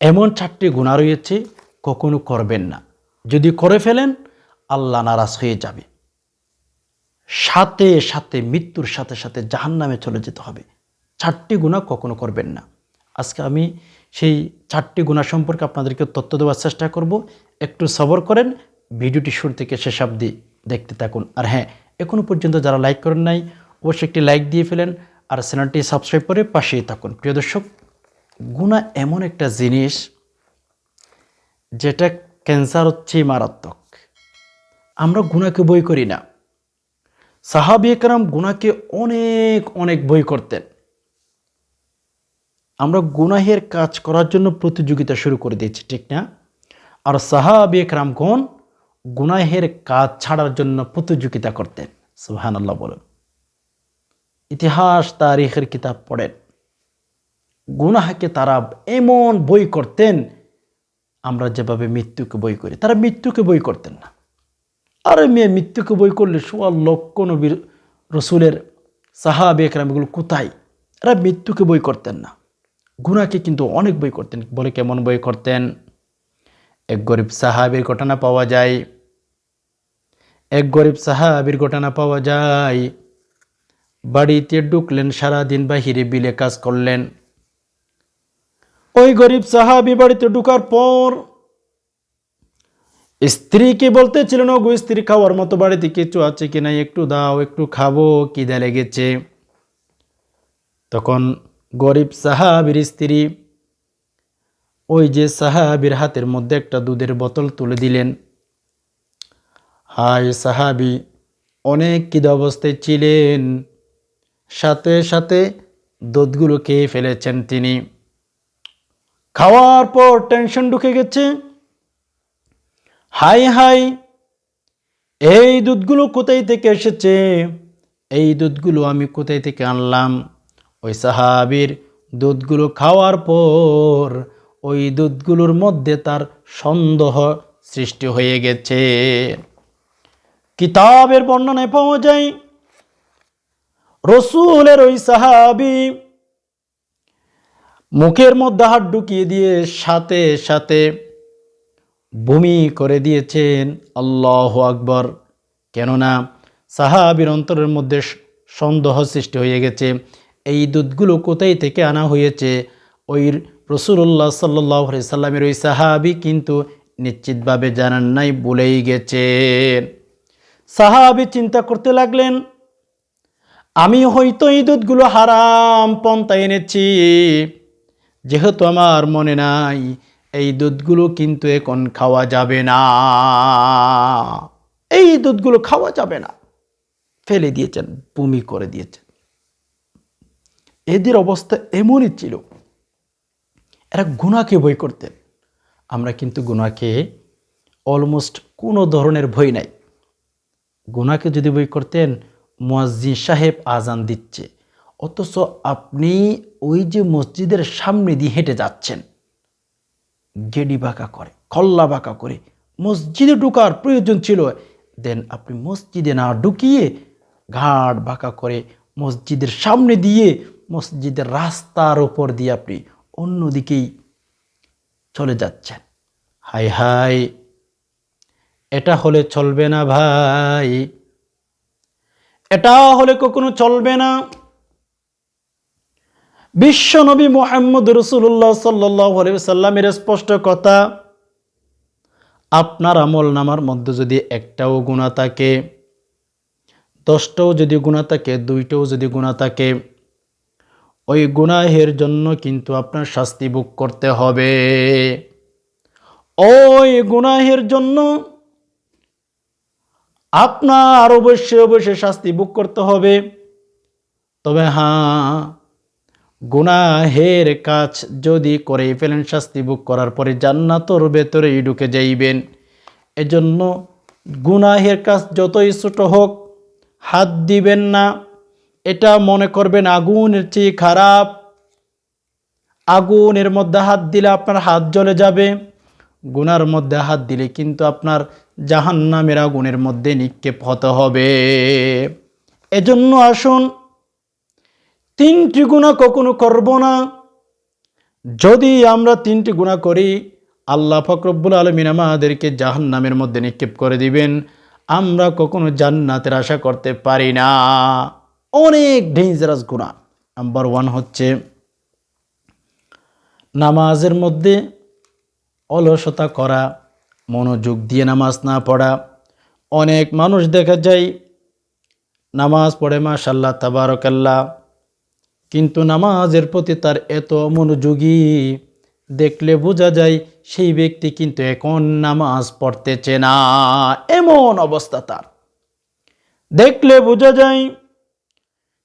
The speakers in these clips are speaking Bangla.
এমন চারটি গুণা রয়েছে, কখনো করবেন না। যদি করে ফেলেন, আল্লাহ নারাজ হয়ে যাবে। সাথে সাথে মৃত্যুর সাথে সাথে জাহান নামে চলে যেতে হবে। চারটি গুণা কখনো করবেন না। আজকে আমি সেই চারটি গুণা সম্পর্কে আপনাদেরকে তথ্য দেওয়ার চেষ্টা করব। একটু সবর করেন, ভিডিওটি শুরু থেকে শেষ অবধি দেখতে থাকুন। আর হ্যাঁ এখনও পর্যন্ত যারা লাইক করেন নাই, অবশ্যই একটি লাইক দিয়ে ফেলেন। আর চ্যানেলটি সাবস্ক্রাইব করে পাশেই থাকুন। প্রিয় দর্শক গুণা এমন একটা জিনিস যেটা ক্যান্সার হচ্ছে মারাত্মক। আমরা গুণাকে বই করি না। সাহাবি একরাম গুণাকে অনেক অনেক বই করতেন। আমরা গুনাহের কাজ করার জন্য প্রতিযোগিতা শুরু করে দিয়েছি, ঠিক না? আর সাহাবি একরামগণ গুনাহের কাজ ছাড়ার জন্য প্রতিযোগিতা করতেন। সুহান আল্লাহ বলেন। ইতিহাস, তারিখের কিতাব পড়েন। গুনাহাকে তারা এমন বই করতেন, আমরা যেভাবে মৃত্যুকে বই করি, তারা মৃত্যুকে বই করতেন না। আরে মেয়ে, মৃত্যুকে বই করলে সোয়া লক্ষ নবীর রসুলের সাহাবে একরাম কোথায়? এরা মৃত্যুকে বই করতেন না। গুনাকে কিন্তু অনেক বই করতেন, বলে কেমন বই করতেন? এক গরিব সাহাবির ঘটনা পাওয়া যায়। এক গরিব সাহাবির ঘটনা পাওয়া যায়। বাড়িতে ঢুকলেন, সারাদিন বাহিরে বিলে কাজ করলেন। ওই গরিব সাহাবি বাড়িতে ঢুকার পর স্ত্রীকে বলতেছিলেন না গো স্ত্রী খাওয়ার মতো বাড়িতে কিছু আছে কি নাই? একটু দাও, একটু খাব। কিদা লেগেছে। তখন গরিব সাহাবির স্ত্রী ওই যে সাহাবির হাতের মধ্যে একটা দুধের বোতল তুলে দিলেন। হায় সাহাবি, অনেক কিদা অবস্থায় ছিলেন। সাথে সাথে দুধগুলো খেয়ে ফেলেছেন তিনি। খাওয়ার পর টেনশন ঢুকে গেছে। হাই হাই, এই দুধগুলো কোথায় থেকে এসেছে? এই দুধগুলো আমি কোথায় থেকে আনলাম? ওই সাহাবির দুধগুলো খাওয়ার পর ওই দুধগুলোর মধ্যে তার সন্দেহ সৃষ্টি হয়ে গেছে। কিতাবের বর্ণনায় পাওয়া যায়, রসুলের ওই সাহাবি মুখের মধ্যে হাত ঢুকিয়ে দিয়ে সাথে সাথে ভূমি করে দিয়েছেন আল্লাহ আকবর। কেননা সাহাবির অন্তরের মধ্যে সন্দেহ সৃষ্টি হয়ে গেছে। এই দুধগুলো কোথায় থেকে আনা হয়েছে? ওই রসুল্লাহ সাল্লাহ সাল্লামের ওই সাহাবি কিন্তু নিশ্চিতভাবে জানান নাই বলেই গেছেন। সাহাবি চিন্তা করতে লাগলেন, আমি হয়তো এই দুধগুলো হারাম পন্থা এনেছি। যেহেতু আমার মনে নাই, এই দুধগুলো কিন্তু এখন খাওয়া যাবে না। এই দুধগুলো খাওয়া যাবে না। ফেলে দিয়েছেন, বমি করে দিয়েছেন। এদের অবস্থা এমনই ছিল। এরা গুণাকে বই করতেন। আমরা কিন্তু গুণাকে অলমোস্ট কোনো ধরনের ভয় নাই। গুণাকে যদি বই করতেন, মুয়াজ্জিন সাহেব আজান দিচ্ছে। অথচ আপনি ওই যে মসজিদের সামনে দিয়ে হেঁটে যাচ্ছেন। গেডি বাঁকা করে কল্লা বাঁকা করে, মসজিদে ঢুকার প্রয়োজন ছিল। দেন আপনি মসজিদে না ঢুকিয়ে ঘাট বাঁকা করে মসজিদের সামনে দিয়ে মসজিদের রাস্তার ওপর দিয়ে আপনি অন্যদিকেই চলে যাচ্ছেন। হাই হাই এটা হলে চলবে না ভাই। এটা হলে কখনো চলবে না। বিশ্ব নবী মোহাম্মদ রসুল্লাহ সাল্লাহ সাল্লামের স্পষ্ট কথা, আপনার আমল নামার মধ্যে যদি একটাও গুণা থাকে, দশটাও যদি গুণা থাকে, দুইটাও যদি গুণা থাকে, ওই গুনাহের জন্য কিন্তু আপনার শাস্তি ভোগ করতে হবে। ওই গুনাহের জন্য আপনার অবশ্যই অবশ্যই শাস্তি ভোগ করতে হবে। তবে হ্যাঁ গুনাহের কাজ যদি করে ফেলেন, শাস্তি ভোগ করার পরে জান্নাতর ভেতরেই ঢুকে যাইবেন। এজন্য গুনাহের কাজ যতই ছোট হোক, হাত দিবেন না। এটা মনে করবেন আগুনের চেয়ে খারাপ। আগুনের মধ্যে হাত দিলে আপনার হাত জ্বলে যাবে। গুনার মধ্যে হাত দিলে কিন্তু আপনার জাহান্নামের আগুনের মধ্যে নিক্ষেপ হতে হবে। এজন্য আসুন তিনটি গুণা কখনো করব না। যদি আমরা তিনটি গুণা করি, আল্লাহ ফকরব্বুল আলমিন আমাদেরকে জাহান নামের মধ্যে নিক্ষেপ করে দিবেন। আমরা কখনো জান্নাতের আশা করতে পারি না। অনেক ডেঞ্জারাস গুণা। নাম্বার ওয়ান হচ্ছে নামাজের মধ্যে অলসতা করা, মনোযোগ দিয়ে নামাজ না পড়া। অনেক মানুষ দেখা যায়, নামাজ পড়ে মাশাল্লাহ তাবারকাল্লাহ কিন্তু নামাজের প্রতি তার এত মনোযোগী। দেখলে বোঝা যায় সেই ব্যক্তি কিন্তু এখন নামাজ পড়তেছে না। এমন অবস্থা তার। দেখলে বোঝা যায়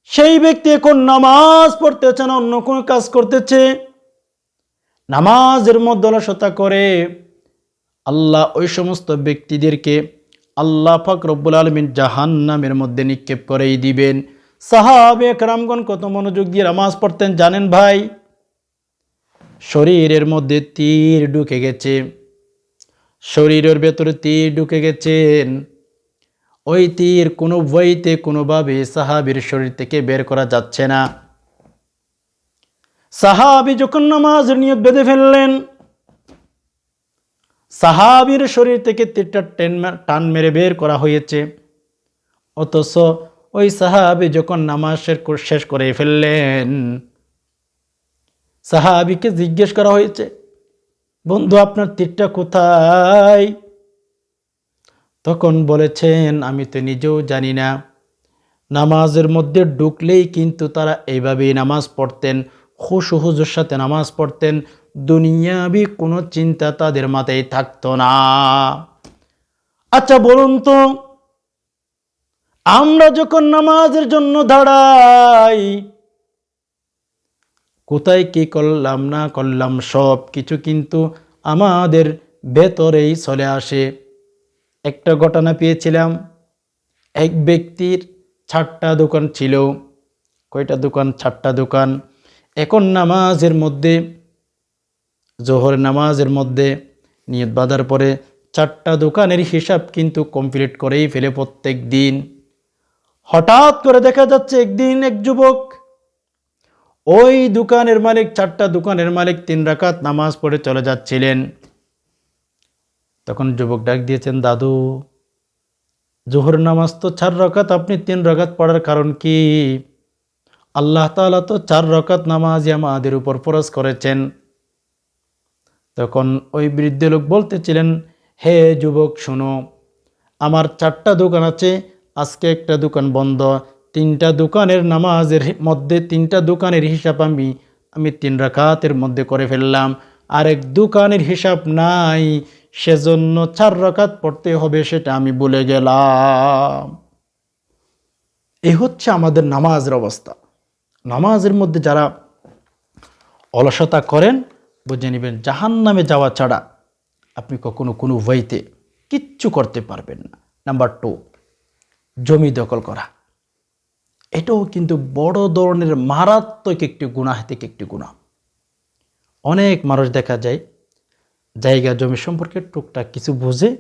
সেই ব্যক্তি এখন নামাজ পড়তেছে না, অন্য কোনো কাজ করতেছে। নামাজের মধ্যে করে আল্লাহ ওই সমস্ত ব্যক্তিদেরকে আল্লাহ ফাক রব্বুল আলমিন জাহান নামের মধ্যে নিক্ষেপ করেই দিবেন। সাহাবে একরামগণ কত মনোযোগ দিয়ে নামাজ পড়তেন জানেন ভাই? শরীরের মধ্যে তীর ঢুকে গেছে। শরীরের ভেতরে তীর ঢুকে গেছেন। ওই তীর কোনো বইতে কোনোভাবে সাহাবির শরীর থেকে বের করা যাচ্ছে না। সাহাবি যখন নামাজ নিয়ত বেঁধে ফেললেন, সাহাবির শরীর থেকে তীরটা টেন টান মেরে বের করা হয়েছে। অথচ ওই সাহাবি যখন নামাজ শেষ করে ফেললেন, সাহাবিকে জিজ্ঞেস করা হয়েছে, বন্ধু, আপনার তীরটা কোথায়? তখন বলেছেন, আমি তো নিজেও জানি না। নামাজের মধ্যে ঢুকলেই কিন্তু তারা এইভাবেই নামাজ পড়তেন, খুশ হুজুর সাথে নামাজ পড়তেন, দুনিয়াবি কোনো চিন্তা তাদের মাথায় থাকতো না। আচ্ছা বলুন তো আমরা যখন নামাজের জন্য দাঁড়াই, কোথায় কি করলাম, না করলাম, সব কিছু কিন্তু আমাদের ভেতরেই চলে আসে। একটা ঘটনা পেয়েছিলাম, এক ব্যক্তির ছাট্টা দোকান ছিল। কয়টা দোকান? ছাট্টা দোকান। এখন নামাজের মধ্যে, জোহর নামাজের মধ্যে, নিয়ত বাঁধার পরে চারটা দোকানের হিসাব কিন্তু কমপ্লিট করেই ফেলে প্রত্যেক দিন। হঠাৎ করে দেখা যাচ্ছে একদিন এক যুবক, ওই দোকানের মালিক, চারটা দোকানের মালিক তিন রাকাত নামাজ পড়ে চলে যাচ্ছিলেন। তখন যুবক ডাক দিয়েছেন, দাদু, জোহর নামাজ তো চার রকাত, আপনি তিন রকাত পড়ার কারণ কি? আল্লাহ তালা তো চার রকাত নামাজ আমাদের উপর ফরজ করেছেন। তখন ওই বৃদ্ধ লোক বলতেছিলেন, হে যুবক, শোনো, আমার চারটা দোকান আছে আজকে একটা দোকান বন্ধ, তিনটা দোকানের নামাজের মধ্যে তিনটা দোকানের হিসাব আমি আমি তিন রাকাতের মধ্যে করে ফেললাম। আরেক দোকানের হিসাব নাই, সেজন্য চার রাকাত পড়তে হবে সেটা আমি বলে গেলাম। এ হচ্ছে আমাদের নামাজের অবস্থা। নামাজের মধ্যে যারা অলসতা করেন, বুঝে নেবেন জাহান নামে যাওয়া ছাড়া আপনি কখনো কোনো ওয়েতে কিচ্ছু করতে পারবেন না। নাম্বার টু জমি দখল করা। এটাও কিন্তু বড় ধরনের মারাত্মক একটি গুণা থেকে একটি গুণা অনেক মানুষ দেখা যায়, জায়গা, জমি সম্পর্কে টুকটাক কিছু বুঝে,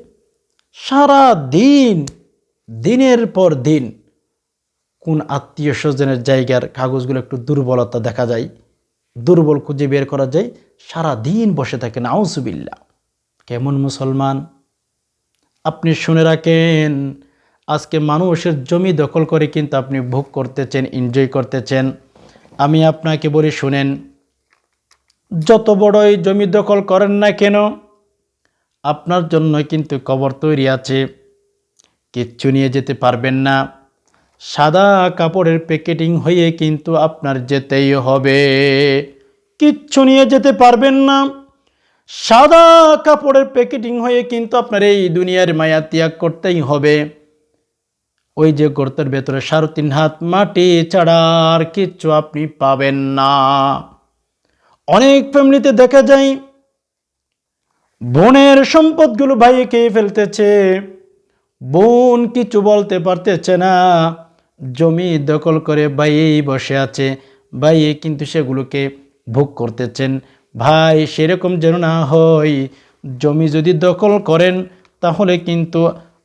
সারা দিন, দিনের পর দিন কোন আত্মীয় স্বজনের জায়গার কাগজগুলো একটু দুর্বলতা দেখা যায়, দুর্বল খুঁজে বের করা যায়, সারা দিন বসে থাকেন। আউসুবিল্লা কেমন মুসলমান? আপনি শুনে রাখেন আজকে মানুষের জমি দখল করে কিন্তু আপনি ভোগ করতেছেন এনজয় করতেছেন। আমি আপনাকে বলি, শুনেন, যত বড়ই জমি দখল করেন না কেন, আপনার জন্য কিন্তু কবর তৈরি আছে। কিচ্ছু নিয়ে যেতে পারবেন না। সাদা কাপড়ের প্যাকেটিং হয়ে কিন্তু আপনার যেতেই হবে। কিচ্ছু নিয়ে যেতে পারবেন না। সাদা কাপড়ের প্যাকেটিং হয়ে কিন্তু আপনার এই দুনিয়ার মায়া ত্যাগ করতেই হবে। ওই যে গর্তের ভেতরে সাড়ে তিন হাত মাটি ছাড়ার কিচ্ছু আপনি পাবেন না। অনেক ফ্যামিলিতে দেখা যায়, বোনের সম্পদগুলো ভাইয়ে খেয়ে ফেলতেছে, বোন কিছু বলতে পারতেছে না, জমি দখল করে ভাইয়েই বসে আছে বাইয়ে কিন্তু সেগুলোকে ভোগ করতেছেন। ভাই, সেরকম যেন না হয়, জমি যদি দখল করেন, তাহলে কিন্তু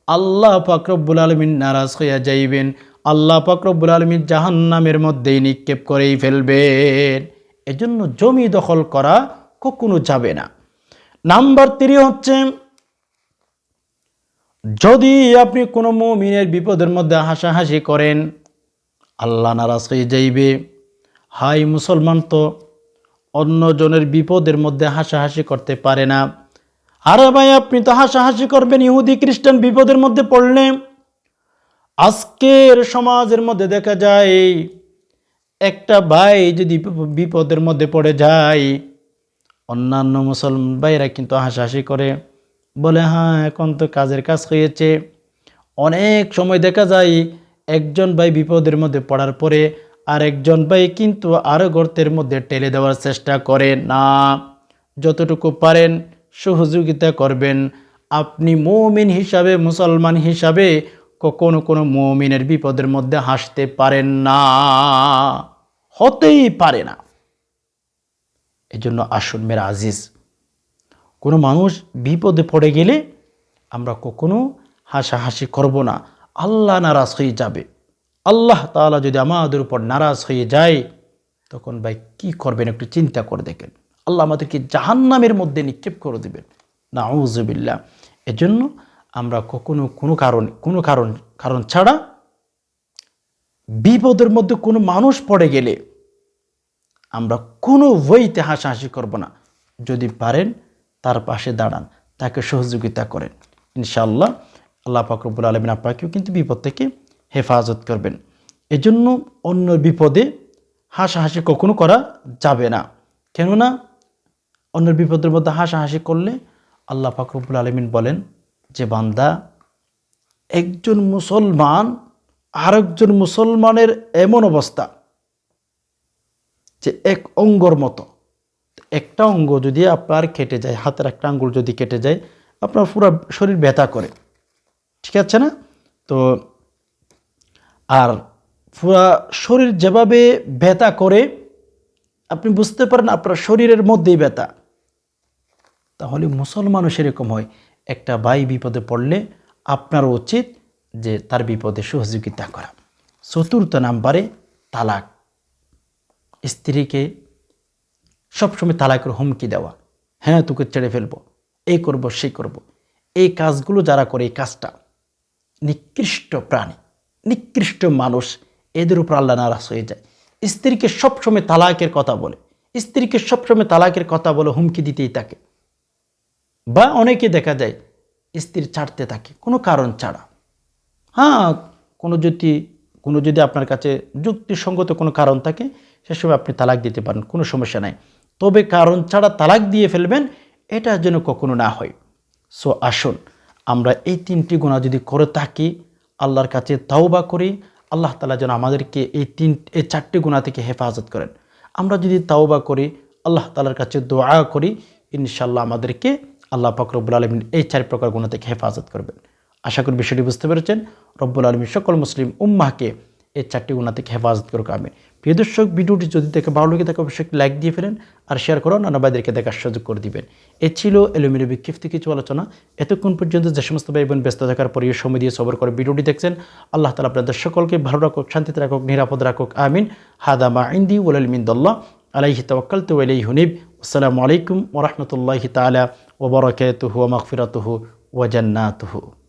আল্লাহ পাকরব্বুল আলমিন নারাজ হইয়া যাইবেন। আল্লাহ পাকরব্বুল আলমিন জাহান্নামের মধ্যেই নিক্ষেপ করেই ফেলবেন। এজন্য জমি দখল করা কখনো যাবে না। নাম্বার থ্রি হচ্ছে, যদি আপনি কোনো মুমিনের বিপদের মধ্যে হাসাহাসি করেন, আল্লাহ নারাজ হয়ে যাইবে। হাই মুসলমান তো, অন্যজনের বিপদের মধ্যে হাসাহাসি করতে পারে না। আরে ভাই, আপনি তো হাসাহাসি করবেন, ইহুদি, খ্রিস্টান বিপদের মধ্যে পড়লে। আজকের সমাজের মধ্যে দেখা যায়, একটা ভাই যদি বিপদের মধ্যে পড়ে যায়, অন্যান্য মুসলমান ভাইরা কিন্তু হাসাহাসি করে। বলে হ্যাঁ এখন তো কাজের কাজ হয়েছে। অনেক সময় দেখা যায়, একজন ভাই বিপদের মধ্যে পড়ার পরে আর একজন ভাই কিন্তু আরও গর্তের মধ্যে টেলে দেওয়ার চেষ্টা করে। না, যতটুকু পারেন সহযোগিতা করবেন। আপনি মৌমিন হিসাবে, মুসলমান হিসাবে কখনো কোনো মৌমিনের বিপদের মধ্যে হাসতে পারেন না। হতেই পারে না। এজন্য আসুন মেরা আজিজ, কোনো মানুষ বিপদে পড়ে গেলে আমরা কখনো হাসাহাসি করব না। আল্লাহ নারাজ হয়ে যাবে। আল্লাহ তালা যদি আমাদের উপর নারাজ হয়ে যায়, তখন ভাই কি করবেন একটু চিন্তা করে দেখেন। আল্লাহ আমাদেরকে জাহান্নামের মধ্যে নিক্ষেপ করে দেবেন। না উজবিল্লা এজন্য আমরা কখনো কোনো কারণ কোনো কারণ কারণ ছাড়া বিপদের মধ্যে কোনো মানুষ পড়ে গেলে আমরা কোনো বইতে হাসাহাসি করব না। যদি পারেন তার পাশে দাঁড়ান, তাকে সহযোগিতা করেন। ইনশাআল্লাহ আল্লাহ ফাকরবুল আলমিন আপনাকেও কিন্তু বিপদ থেকে হেফাজত করবেন। এজন্য অন্য বিপদে হাসাহাসি কখনো করা যাবে না। কেননা অন্যের বিপদের মধ্যে হাসাহাসি করলে আল্লাহ ফাকরবুল আলমিন বলেন যে বান্দা, একজন মুসলমান আরেকজন মুসলমানের এমন অবস্থা যে এক অঙ্গর মতো। একটা অঙ্গ যদি আপনার কেটে যায়, হাতের একটা আঙ্গুল যদি কেটে যায়, আপনার পুরো শরীর ব্যথা করে। ঠিক আছে না? তো আর পুরা শরীর যেভাবে ব্যথা করে, আপনি বুঝতে পারেন আপনার শরীরের মধ্যেই ব্যথা। তাহলে মুসলমানও সেরকম হয়। একটা ভাই বিপদে পড়লে আপনার উচিত যে তার বিপদে সহযোগিতা করা। চতুর্থ নাম্বারে তালাক। স্ত্রীকে সবসময় তালাকের হুমকি দেওয়া। হ্যাঁ তোকে ছেড়ে ফেলব। এই করব সেই করব। এই কাজগুলো যারা করে, এই কাজটা নিকৃষ্ট প্রাণী, নিকৃষ্ট মানুষ, এদের উপর আল্লাহ নারাজ হয়ে যায়। স্ত্রীকে সবসময় তালাকের কথা বলে। স্ত্রীকে সবসময় তালাকের কথা বলে, হুমকি দিতেই থাকে। বা অনেকে দেখা যায় স্ত্রী ছাড়তে থাকে, কোনো কারণ ছাড়া। হ্যাঁ কোনো যদি কোনো যদি আপনার কাছে যুক্তিসঙ্গত কোনো কারণ থাকে, সে সময় আপনি তালাক দিতে পারেন, কোনো সমস্যা নাই। তবে কারণ ছাড়া তালাক দিয়ে ফেলবেন, এটা যেন কখনো না হয়। সো, আসুন, আমরা এই তিনটি গুণা যদি করে থাকি, আল্লাহর কাছে তাওবা করি, আল্লাহ তালা যেন আমাদেরকে এই তিন, এই চারটি গুণা থেকে হেফাজত করেন। আমরা যদি তাওবা করি, আল্লাহ তালার কাছে দোয়া করি ইনশাল্লাহ আমাদেরকে আল্লাহ ফকরবুল আলমিন এই চার প্রকার গুণা থেকে হেফাজত করবেন। আশা করি বিষয়টি বুঝতে পেরেছেন। রব্বুল আলমী সকল মুসলিম উম্মাহকে এই চারটি গুণা থেকে হেফাজত করুক আমি প্রিয় দর্শক, ভিডিওটি যদি দেখে ভালো লাগে তাকে অবশ্যই লাইক দিয়ে ফেলেন আর শেয়ার করো নানা ভাইদেরকে দেখার সুযোগ করে দিবেন। এ ছিল এলোমিলো বিক্ষিপ্ত কিছু আলোচনা। এতক্ষণ পর্যন্ত যে সমস্ত ভাই বোন ব্যস্ত থাকার পরে সময় দিয়ে সবর করে ভিডিওটি দেখছেন, আল্লাহ তালা আপনাদের সকলকে ভালো রাখুক, শান্তিতে রাখুক, নিরাপদ রাখুক, আমিন। হাদামা ইন্দি ওলালমিন্দল্লাহ আলাইহি তওয়াক্কাল তু আলাই হুনিব। আসসালামু আলাইকুম ওরহমতুল্লাহি তালা وبركاته ومغفرته وجناته.